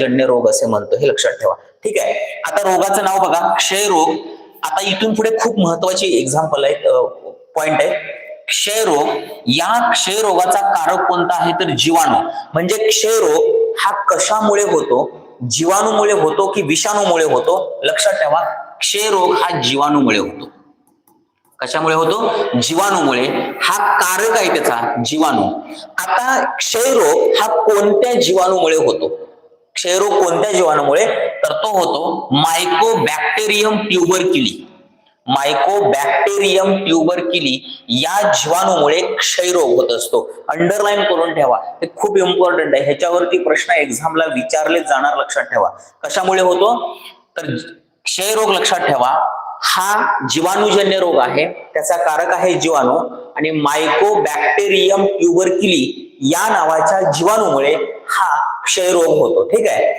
जन्य रोग असे म्हणतो हे लक्षात ठेवा. ठीक आहे? आता रोगाचं नाव बघा क्षयरोग आता इथून पुढे खूप महत्वाची एक्झाम्पल आहे पॉइंट आहे. क्षयरोग या क्षयरोगाचा कारक कोणता आहे तर जीवाणू. म्हणजे क्षयरोग हा कशामुळे होतो? जीवाणूमुळे होतो की विषाणूमुळे होतो? लक्षात ठेवा क्षयरोग हा जीवाणूमुळे होतो. कशामुळे होतो? जीवाणूमुळे. हा कारक आहे त्याचा जीवाणू. आता क्षयरोग हा कोणत्या जीवाणूमुळे होतो? क्षयरोग कोणत्या जीवाणूमुळे तर तो होतो मायकोबॅक्टेरियम ट्युबरकिली मायकोबॅक्टेरियम ट्युबरकिली या जीवाणूमुळे क्षयरोग होत असतो. अंडरलाईन करून ठेवा. हे खूप इम्पॉर्टंट आहे. ह्याच्यावरती प्रश्न एक्झामला विचारले जाणार लक्षात ठेवा. कशामुळे होतो? तर क्षयरोग लक्षात ठेवा. हा जीवाणूजन्य रोग आहे. त्याचा कारक आहे जीवाणू. आणि मायकोबॅक्टेरियम ट्युबरकिली या नावाच्या जीवाणूमुळे हा क्षयरोग होतो ठीक आहे